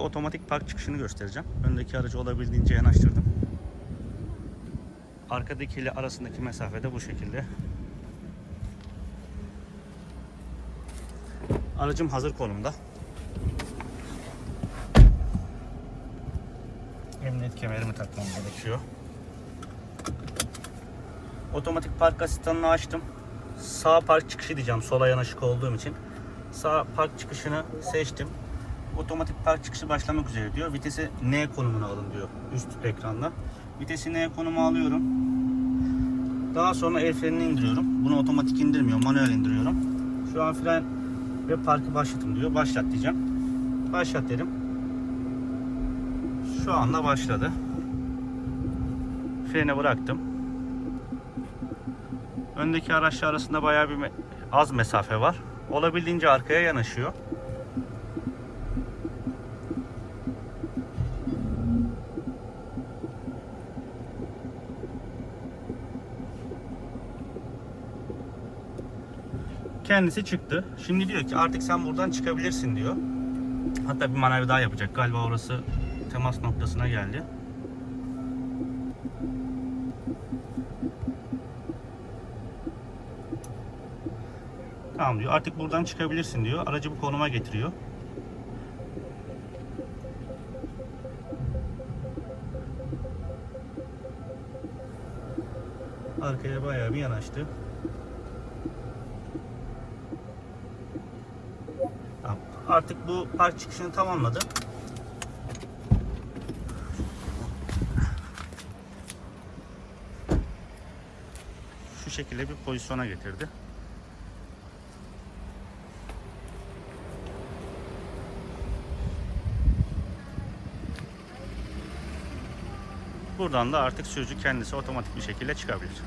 Otomatik park çıkışını göstereceğim. Öndeki aracı olabildiğince yanaştırdım. Arkadakiyle arasındaki mesafe de bu şekilde. Aracım hazır konumda. Emniyet kemerimi takmam gerekiyor. Otomatik park asistanını açtım. Sağ park çıkışı diyeceğim sola yanaşık olduğum için. Sağ park çıkışını seçtim. Otomatik park çıkışı başlamak üzere diyor. Vitesi N konumuna alın diyor üst ekranda. Vitesi N konuma alıyorum. Daha sonra el frenini indiriyorum. Bunu otomatik indirmiyor, manuel indiriyorum. Şu an fren ve parkı başlatın diyor. Başlat diyeceğim. Başlat dedim. Şu anda başladı. Freni bıraktım. Öndeki araçlar arasında bayağı bir az mesafe var. Olabildiğince arkaya yanaşıyor. Kendisi çıktı. Şimdi diyor ki artık sen buradan çıkabilirsin diyor. Hatta bir manevra daha yapacak. Galiba orası temas noktasına geldi. Tamam diyor. Artık buradan çıkabilirsin diyor. Aracı bu konuma getiriyor. Arkaya bayağı bir yanaştı. Artık bu park çıkışını tamamladı. Şu şekilde bir pozisyona getirdi. Buradan da artık sürücü kendisi otomatik bir şekilde çıkabilir.